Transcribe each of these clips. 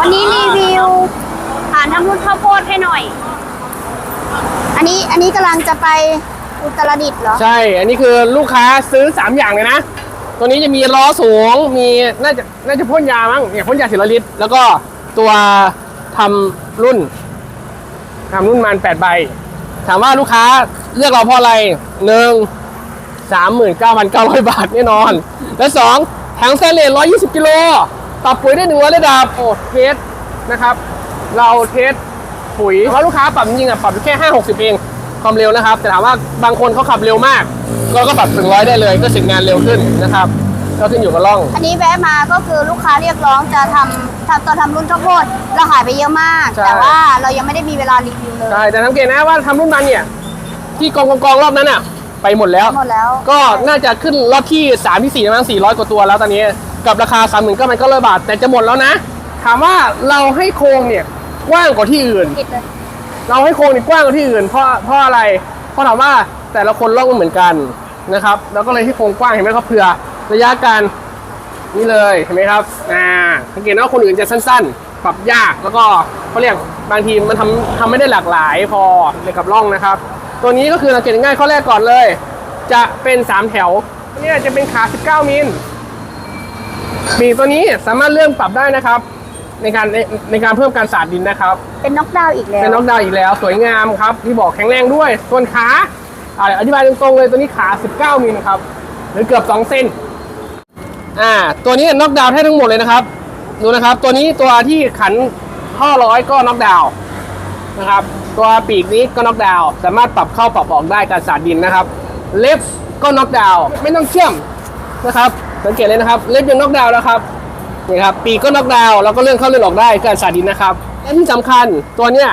วันนี้รีวิวฐานทำรุ่นข้าวโพดให้หน่อย อันนี้อันนี้กำลังจะไปอุตรดิตถ์เหรอ ใช่ อันนี้คือลูกค้าซื้อ 3 อย่างเลยนะ ตัวนี้จะมีล้อสูง มีน่าจะน่าจะพ่นยามั้งเนี่ยพ่นยาสิลลิตรแล้วก็ตัวทำรุ่นทำรุ่นมัน8ใบ ถามว่าลูกค้าเลือกเราเพราะอะไรหนึ่งสามหมื่นเก้าพันเก้าร้อยบาทแน่นอน และสองถังสแตนเลสร้อยยี่สิบกิโล ปรับปุ๋ยได้หนึ่งร้อยระดับโอ้เทสนะครับ เราเทสปุ๋ยเพราะลูกค้าปรับจริงๆอะปรับแค่ห้าหกสิบเองความเร็วนะครับ แต่ถามว่าบางคนเขาขับเร็วมาก เราก็ปรับถึงร้อยได้เลยก็เสร็จงานเร็วขึ้นนะครับก็ขึ้นอยู่กับล่อง อันนี้แวะมาก็คือลูกค้าเรียกร้องจะทำทำตอนทำรุ่นข้าวโพดเราขายไปเยอะมาก ใช่ แต่ว่าเรายังไม่ได้มีเวลารีวิวเลยใช่แต่สังเกตนะว่าทำรุ่นมันเนี่ย ที่กองกองกองรอบนั้นอะ ไปหมดแล้ว หมดแล้วก็น่าจะขึ้นรอบที่3ที่4ประมาณ400 กว่าตัวแล้วตอนนี้ กับราคา3 9 9 0 0บาท แต่จะหมดแล้วนะ ถามว่าเราให้โครงเนี่ยกว้างกว่าที่อื่น ผิดเลยเราให้โครงนี่กว้างกว่าที่อื่นเพราะเพราะอะไร เพราะถามว่าแต่ละคนร่องไม่เหมือนกันนะครับ แล้วก็เลยให้โครงกว้างเห็นไหมครับเผื่อระยะการนี่เลยเห็นไหมครับอ่าสังเกตว่าคนอื่นจะสั้น ๆ ปรับยากแล้วก็เขาเรียกบางทีมันทำทำไม่ได้หลากหลายพอในกับร่องนะครับ ตัวนี้ก็คือสังเกตง่ายข้อแรกก่อนเลย จะเป็น 3 แถวเนี่ยจะเป็นขา 19 มิล ปีกตัวนี้สามารถเลื่อนปรับได้นะครับ ในการในในการเพิ่มการสาดดินนะครับ เป็นน็อกดาวน์อีกแล้วเป็นน็อกดาวน์อีกแล้ว สวยงามครับ ที่บอกแข็งแรงด้วย ส่วนขาอ่าอธิบายตรงๆเลยตัวนี้ขา 19มิลครับหรือเกือบ2เซนอ่าตัวนี้น็อกดาวน์ให้ทั้งหมดเลยนะครับดูนะครับ ตัวนี้ตัวที่ขันข้อร้อยก็น็อกดาวน์นะครับ ตัวปีกนี้ก็น็อกดาวน์สามารถปรับเข้าปรับออกได้การสาดดินนะครับ เล็บก็น็อกดาวน์ไม่ต้องเชื่อมนะครับ สังเกตเลยนะครับ เล็บยังน็อกดาวน์นะครับนี่ครับปีกก็น็อกดาวน์แล้วก็เลื่อนเข้าเลื่อนออกได้การสาดินนะครับและที่สำคัญตัวเนี้ย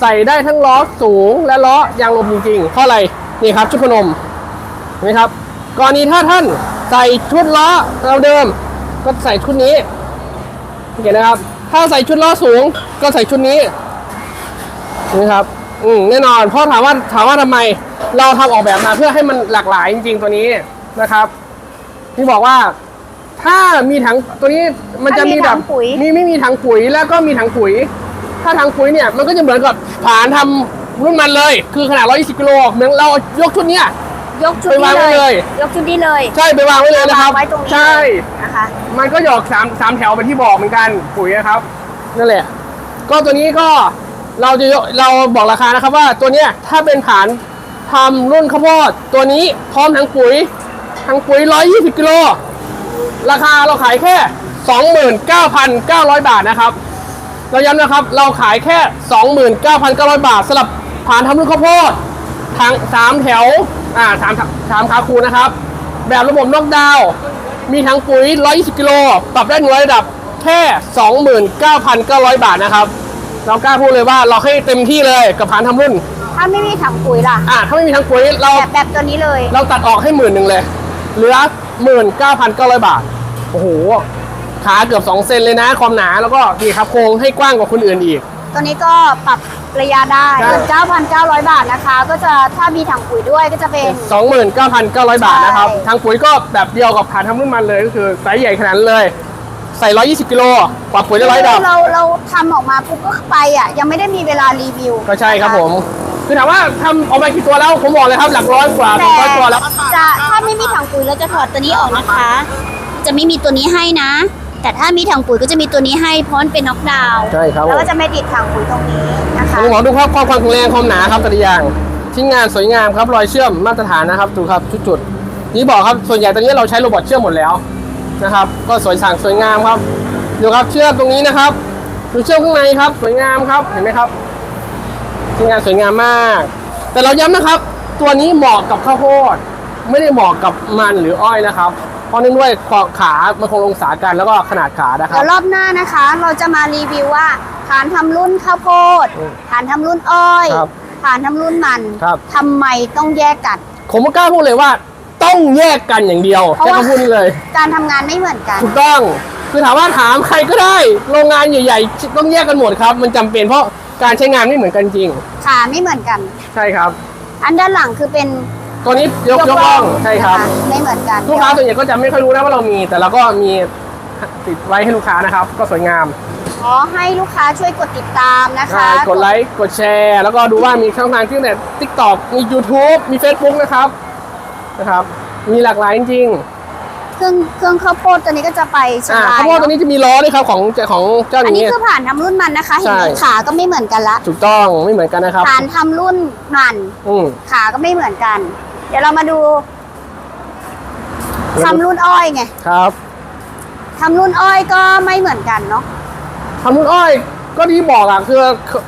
ใส่ได้ทั้งล้อสูงและล้อยางลมจริงๆเพราะอะไรนี่ครับชุดพนมเห็นไหมครับกรณีถ้าท่านใส่ชุดล้อเราเดิม ก็ใส่ชุดนี้โอเคนะครับ ถ้าใส่ชุดล้อสูง ก็ใส่ชุดนี้นี่ครับอืมแน่นอนเพราะถามว่าถามว่าทำไม เราทำออกแบบมาเพื่อให้มันหลากหลายจริง ๆ ตัวนี้นะครับ ที่บอกว่า ถ้ามีถังตัวนี้มันจะมีแบบถ้ามีถังปุ๋ย มีไม่มีถังปุ๋ยแล้วก็มีถังปุ๋ย ถ้าถังปุ๋ยเนี่ยมันก็จะเหมือนกับผานทำรุ่นมันเลย คือขนาด 120กิโลเหมือนเรายกชุดเนี้ย ยกชุดไปนี้วางไว้เลเลยยยกชุดนี้เลยใช่ไปวางไว้เลยนะครับ วางไว้ตรงนี้ใช่ นะคะ มันก็หยอกสามสามแถวเป็นที่บอกเหมือนกันปุ๋ยนะครับนั่นแหละ ก็ตัวนี้ก็เราจะยกเราบอกราคานะครับว่าตัวเนี้ยถ้าเป็นฐานทำรุ่นข้าวโพดตัวนี้พร้อมทั้งปุ๋ย ทั้งปุ๋ย 120 กิโล ราคาเราขายแค่ 29,900 บาทนะครับ เราย้ำนะครับ เราขายแค่ 29,900 บาทสำหรับฐานทำรุ่นข้าวโพดทางสามแถว อ่าสามสามขาคูนะครับ แบบระบบนอกดาวน์มีทั้งปุ๋ย 120 กิโล ปรับได้หน่วยระดับแค่ 29,900 บาทนะครับ เรากล้าพูดเลยว่าเราให้เต็มที่เลยกับฐานทำรุ่น ถ้าไม่มีถังปุ๋ยล่ะ อ่าถ้าไม่มีทั้งปุ๋ยเราแบบแบบตัวนี้เลย เราตัดออกให้หมื่นหนึ่งเลย เหลือหมื่นเก้าพันเก้าร้อยบาท โอ้โห ขาเกือบสองเซนเลยนะ ความหนาแล้วก็นี่ครับโครงให้กว้างกว่าคนอื่นอีก ตัวนี้ก็ปรับระยะได้ใช่ส่วน9,900 บาทนะคะ ก็จะถ้ามีถังปุ๋ยด้วยก็จะเป็นสองหมื่นเก้าพันเก้าร้อยบาทนะครับ ใช่ ทางปุ๋ยก็แบบเดียวกับผ่านทำรุ่นมันเลยก็คือไซส์ใหญ่ขนาดนั้นเลย ใส่ร้อยยี่สิบกิโลปรับปุ๋ยได้ร้อยดับ เราเราทำออกมาปุ๊บก็ไปอะยังไม่ได้มีเวลารีวิวก็ใช่ครับผม คือถามว่าทำออกมากี่ตัวแล้วผมบอกเลยครับหลักร้อยกว่าแต่ร้อยตัวแล้วจะถ้าไม่มีถังปุ๋ยเราจะถอดตัวนี้ออกนะคะ จะไม่มีตัวนี้ให้นะ แต่ถ้ามีถังปุ๋ยก็จะมีตัวนี้ให้เพราะมันเป็นน็อกดาวน์ใช่ครับผมแล้วก็จะไม่ติดถังปุ๋ยตรงนี้นะคะคุณหมอดูครับความความแข็งแรงความหนาครับแต่ละอย่างชิ้นงานสวยงามครับรอยเชื่อมมาตรฐานนะครับดูครับทุกจุดนี่บอกครับส่วนใหญ่ตอนนี้เราใช้โรบอทเชื่อมหมดแล้วนะครับ ก็สวยสั่งสวยงามครับดูครับเชื่อมตรงนี้นะครับดูเชื่อมข้างในครับ สวยงามครับเห็นไหมครับชิ้น งานสวยงามมาก แต่เราย้ำนะครับ ตัวนี้เหมาะกับข้าวโพด ไม่ได้เหมาะกับมันหรืออ้อยนะครับ เพราะเนื่องด้วยความขามันคงองศากันแล้วก็ขนาดขานะครัเดี๋บ ยวรอบหน้านะคะ เราจะมารีวิวว่าฐานทำรุ่นข้าวโพดอืมฐานทำรุ่นอ้อยครับฐานทำรุ่นมันครับ ทำไมต้องแยกกัน ผมก็กล้าพูดเลยว่าต้องแยกกันอย่างเดียวเพราะแค่ว่า คำพูดนี้เลย การทำงานไม่เหมือนกัน ถูกต้อง คือถามว่าถามใครก็ได้ โรงงานใหญ่ๆ ต้องแยกกันหมดครับ มันจำเป็นเพราะ การใช้งานไม่เหมือนกันจริง ขาไม่เหมือนกัน ใช่ครับ อันด้านหลังคือเป็นตัวนี้ยกยกล่องใช่ครับ นะคะไม่เหมือนกันลูกค้าส่วนใหญ่ก็จะไม่ค่อยรู้นะว่าเรามี แต่เราก็มีติดไว้ให้ลูกค้านะครับ ก็สวยงามขอให้ลูกค้าช่วยกดติดตามนะคะ อ่ากดไลค์กดแชร์ แล้วก็ดูว่ามีช่องทางที่ไหน TikTok มี YouTube มี Facebook นะครับนะครับ มีหลากหลายจริง เครื่องเครื่องข้าวโพดตัวนี้ก็จะไปๆเชียอ่างรายข้าวโพดตัวนี้จะมีล้อด้วยครับของของเจ้าอันนี้นี้ คือผ่านทำรุ่นมันนะคะเห็นไหมใช่ ขาก็ไม่เหมือนกันละถูกต้องไม่เหมือนกันนะครับ ผ่านทำรุ่นมัน อืมขาก็ไม่เหมือนกัน เดี๋ยวเรามาดูทำรุ่นอ้อยไงครับทำรุ่นอ้อยก็ไม่เหมือนกันเนาะทำรุ่นอ้อยก็ที่บอกอะคือคือ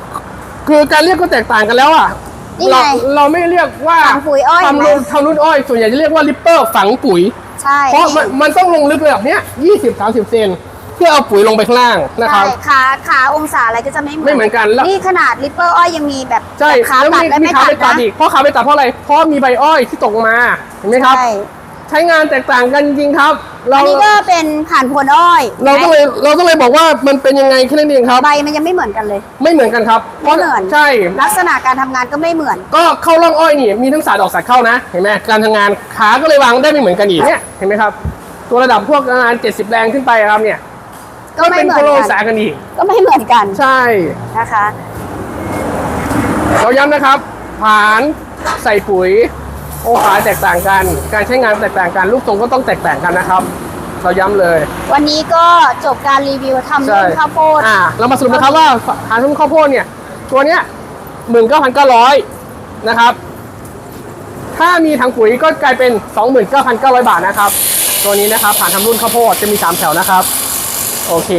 คือการเรียกก็แตกต่างกันแล้วอะนี่เราไงเราไม่เรียกว่าฝังปุ๋ยอ้อยทำรุ่นไหมทำรุ่นอ้อยส่วนใหญ่จะเรียกว่าลิปเปอร์ฝังปุ๋ย ใช่เพราะมันมันต้องลงลึกแบบเนี้ย20 30เซนเพื่อเอาปุ๋ยลงไปข้างล่างนะคใช่รับขาขาองศาอะไรก็จะไม่เหมือนไม่เหมือนกันแล้วนี่ขนาดลิปเปอร์อ้อยยังมีแบบใช่แบบขาแล้วตัดมีและมีไม่ขาตัดไปตัดนะอีกเพราะขาไปตัดเพราะอะไรเพราะมีใบอ้อยที่ตกมาเห็นไหมครับ ใช่ใช้งานแตกต่างกันจริงๆครับ เราอันนี้ก็เป็นผ่านพวนอ้อยเราก็เลยเราก็เลยบอกว่ามันเป็นยังไงแค่นั้นเองครับ ใบมันยังไม่เหมือนกันเลย ไม่เหมือนกันครับไม่เหมือนใช่ ลักษณะการทำงานก็ไม่เหมือน ก็เข้าร่องอ้อยนี่มีทั้งสายดอกสายเข้านะเห็นไหมการทำงานขาก็เลยวางได้ไม่เหมือนกันอีกเนี่ยเห็นไหมครับ ตัวระดับพวกงาน70 แรงขึ้นไปครับเนี่ยก็ไม่เป็นเหมืโคอนโลกันสากันอีกก็ไม่เหมือนกันใช่นะคะเราย้ำนะครับผานใส่ปุ๋ย องศาแตกต่างกัน การใช้งานแตกต่างกัน ลูกทรงก็ต้องแตกต่างกันนะครับ เราย้ำเลย วันนี้ก็จบการรีวิวทำรุ่นข้าวโพด อ่าเรามาสรุปนะครับว่าผานทุ่ข้าวโพดเนี่ย ตัวเนี้ยหมื่นเก้าพันเก้าร้อยนะครับ ถ้ามีถังปุ๋ยก็กลายเป็น29,900บาทนะครับ ตัวนี้นะครับผ่านทำรุ่นข้าวโพดจะมี3แถวนะครับ โอเค